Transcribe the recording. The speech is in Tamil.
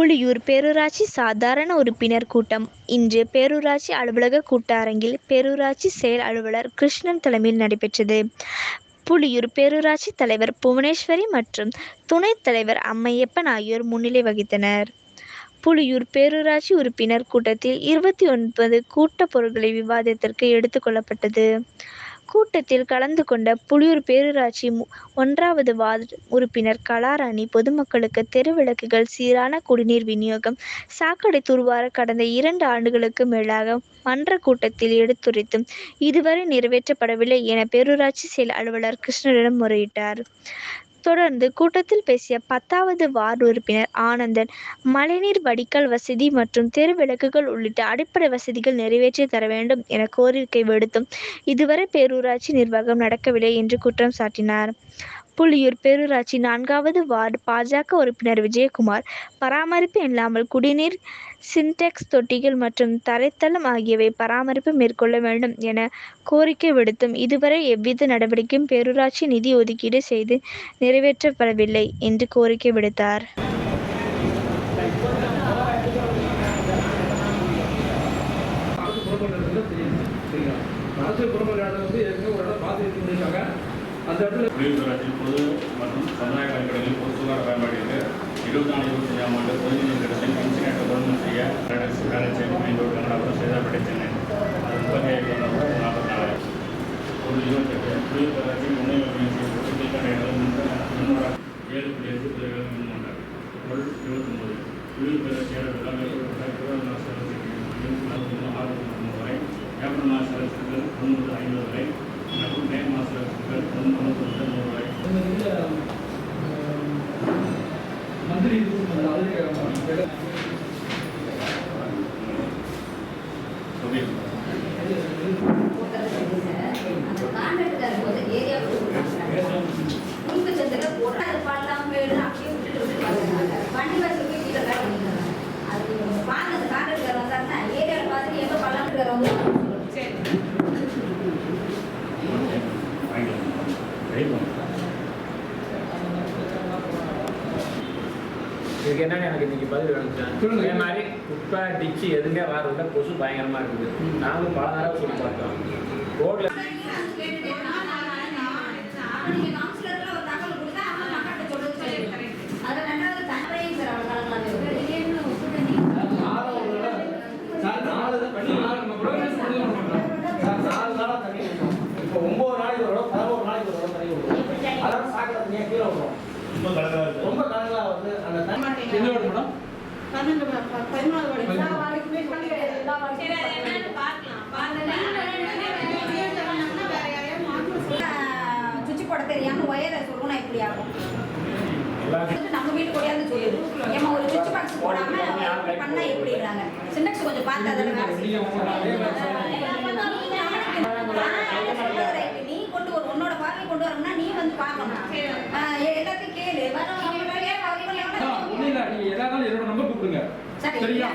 புலியூர் பேரூராட்சி சாதாரண உறுப்பினர் கூட்டம் இன்று பேரூராட்சி அலுவலக கூட்டரங்கில் பேரூராட்சி செயல் அலுவலர் கிருஷ்ணன் தலைமையில் நடைபெற்றது. புலியூர் பேரூராட்சி தலைவர் புவனேஸ்வரி மற்றும் துணைத் தலைவர் அம்மையப்பன் ஆகியோர் முன்னிலை வகித்தனர். புலியூர் பேரூராட்சி உறுப்பினர் கூட்டத்தில் இருபத்தி ஒன்பது கூட்டப் பொருட்களை விவாதத்திற்கு எடுத்துக்கொள்ளப்பட்டது கூட்டத்தில் கலந்து கொண்ட புலியூர் பேரூராட்சி ஒன்றாவது வார்டு உறுப்பினர் கலாராணி பொதுமக்களுக்கு தெரு விளக்குகள் சீரான குடிநீர் விநியோகம் சாக்கடை தூர்வார கடந்த இரண்டு ஆண்டுகளுக்கு மேலாக மன்ற கூட்டத்தில் எடுத்துரைத்தும் இதுவரை நிறைவேற்றப்படவில்லை என பேரூராட்சி செயல் அலுவலர் கிருஷ்ணனிடம் முறையிட்டார். தொடர்ந்து கூட்டத்தில் பேசிய பத்தாவது வார்டு உறுப்பினர் ஆனந்தன் மழைநீர் வடிகால் வசதி மற்றும் தெரு விளக்குகள் உள்ளிட்ட அடிப்படை வசதிகள் நிறைவேற்றி தர வேண்டும் என கோரிக்கை விடுத்தும் இதுவரை பேரூராட்சி நிர்வாகம் நடக்கவில்லை என்று குற்றம் சாட்டினார். புலியூர் பேரூராட்சி நான்காவது வார்டு பாஜக உறுப்பினர் விஜயகுமார் பராமரிப்பு இல்லாமல் குடிநீர் சின்டெக்ஸ் தொட்டிகள் மற்றும் தரைத்தளம் ஆகியவை பராமரிப்பு மேற்கொள்ள வேண்டும் என கோரிக்கை விடுத்தும் இதுவரை எவ்வித நடவடிக்கையும் பேரூராட்சி நிதி ஒதுக்கீடு செய்து நிறைவேற்றப்படவில்லை என்று கோரிக்கை விடுத்தார். அரசு குடும்ப வந்து ஏற்கனவே ஒரு இடம் பார்த்து எடுத்து அந்த இடத்துல புலியூராட்சி பொது மற்றும் சமுதாய கல்விகளில் பொது சுகாதார பயன்பாட்டிற்கு இருபத்தி நாலு இருபத்தி இருபத்தஞ்சாம் ஆண்டு பொதுநீர் திட்டத்தை இன்சினேட்டர் தொடர்ந்து செய்ய balance balance main road Kanadapuram Sethapettai Chennai. அது முப்பத்தி ஐந்து நாற்பத்தி நாலு ஒரு இருபத்தெட்டு புலியூர் பேராட்சி முன்னே செய்யப்பட்டு இடங்கள் முன்னோட ஏழு புள்ளி எட்டு பிள்ளைகள் முன்மொண்டார் ஒரு இருபத்தொம்பது. புலியூர் பேராட்சியாளர் இருபது நாள் செலவு ஆறு மூணு வரை ஏப்ரல் மாத செலவு தொண்ணூறு ஐம்பது வரை மற்றும் மே மாத செலவு தொண்ணூறு முதல் நூறு வரை இந்த இதுல, ஆஹ், மந்திரி இது கொடுத்தாங்க. அது கேட்கறாங்க. சொல்லியிருக்கோம் வண்டி வசதி வீட்டில் அது பார்த்து அந்த கான்ட்ராக்டர் வந்தாருன்னா ஏரியாவில் பார்த்துட்டு எங்க பள்ளம் இதுக்கு என்னன்னு எனக்கு இன்னைக்கு பதில் வேணும். இதே மாதிரி குப்பை டிச்சு எதுவுமே வரவில்லை கொசு பயங்கரமா இருக்குது நாங்களும் பல தடவை சொல்லி பார்த்தோம் ரோட்ல ஒன்பது நாளைக்கு ஒரு பதினோரு நாளைக்கு ஒரு. அதான் சாக்கடை தண்ணியா கீழே விடுறோம். ரொம்ப ரொம்ப கலங்களா வார்டு மேடம்? பன்னெண்டு பதினாலு. சுவிட்ச் போட தெரியாம ஒயரை சொல்லணும் இப்படி ஆகும். நம்ம வீட்டு கூடயாவது சொல்லுது. ஏமா ஒரு சுவிட்ச் பாக்ஸ் போடாம பண்ணா எப்படிங்கிறாங்க சின்னக்ஸ் கொஞ்சம் பார்த்து அதில் வேலை. நீ கொண்டு வர உன்னோட பார்வை கொண்டு வரணும்னா நீ வந்து பார்க்கணும். சரி சரியா?